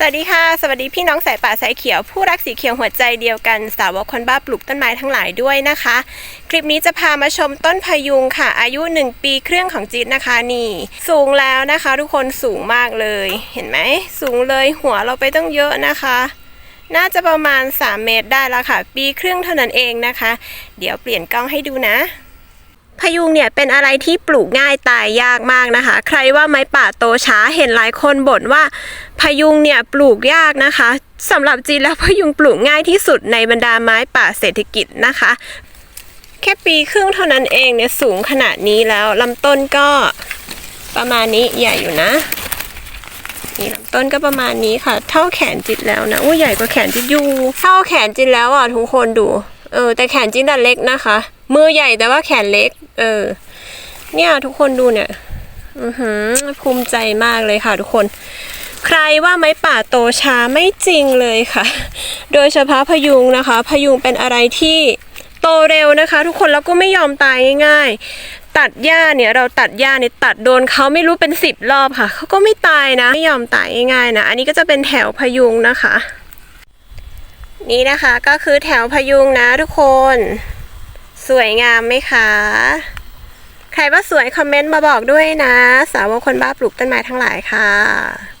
สวัสดีค่ะ สวัสดีพี่น้องสายป่าสายเขียว ผู้รักสีเขียวหัวใจเดียวกันสาวกคนบ้าปลูกต้นไม้ทั้งหลายด้วยนะคะ คลิปนี้จะพามาชมต้นพยุงค่ะ อายุ 1 ปีเครื่องของจีดนะคะนี่ สูงแล้วนะคะ ทุกคนสูงมากเลย เห็นไหมสูงเลยหัวเราไปต้องเยอะนะคะ น่าจะประมาณ 3 เมตรได้แล้วค่ะ ปีครึ่งเท่านั้นเองนะคะ เดี๋ยวเปลี่ยนกล้องให้ดูนะ พยุงเนี่ยเป็นอะไรที่ปลูกง่ายตายยากมากนะคะ ใครว่าไม้ป่าโตช้าเห็นหลายคนบ่นว่า พยุงเนี่ยปลูกยากนะคะสำหรับจีนแล้วพยุงปลูกง่ายที่สุดในบรรดาไม้ป่าเศรษฐกิจนะคะ แค่ปีครึ่งเท่านั้นเองเนี่ยสูงขนาดนี้แล้วลำต้นก็ประมาณนี้ใหญ่อยู่นะนี่ลำต้นก็ประมาณนี้ค่ะ เท่าแขนจิตแล้วนะอู้ใหญ่กว่าแขนจิตอยู่ เท่าแขนจิตแล้วอะทุกคนดู เออ แต่แขนจิตอะเล็กนะคะ มือใหญ่แต่ว่าแขนเล็ก เออ เนี่ยทุกคนดูเนี่ย อือหือภูมิใจมากเลยค่ะทุกคน ใครว่าไม้ป่าโตช้าไม่จริงเลยค่ะ โดยเฉพาะพยุงนะคะ พยุงเป็นอะไรที่โตเร็วนะคะ ทุกคนแล้วก็ไม่ยอมตายง่าย ๆ ตัดหญ้าเนี่ยเราตัดหญ้าเนี่ยตัดโดนเขาไม่รู้เป็นสิบรอบค่ะเขาก็ไม่ตายนะ ไม่ยอมตายง่ายๆนะ อันนี้ก็จะเป็นแถวพยุงนะคะ นี่นะคะก็คือแถวพยุงนะทุกคน สวยงามไหมคะ ใครว่าสวยคอมเมนต์มาบอกด้วยนะ สาวกคนบ้าปลูกต้นไม้ทั้งหลายค่ะ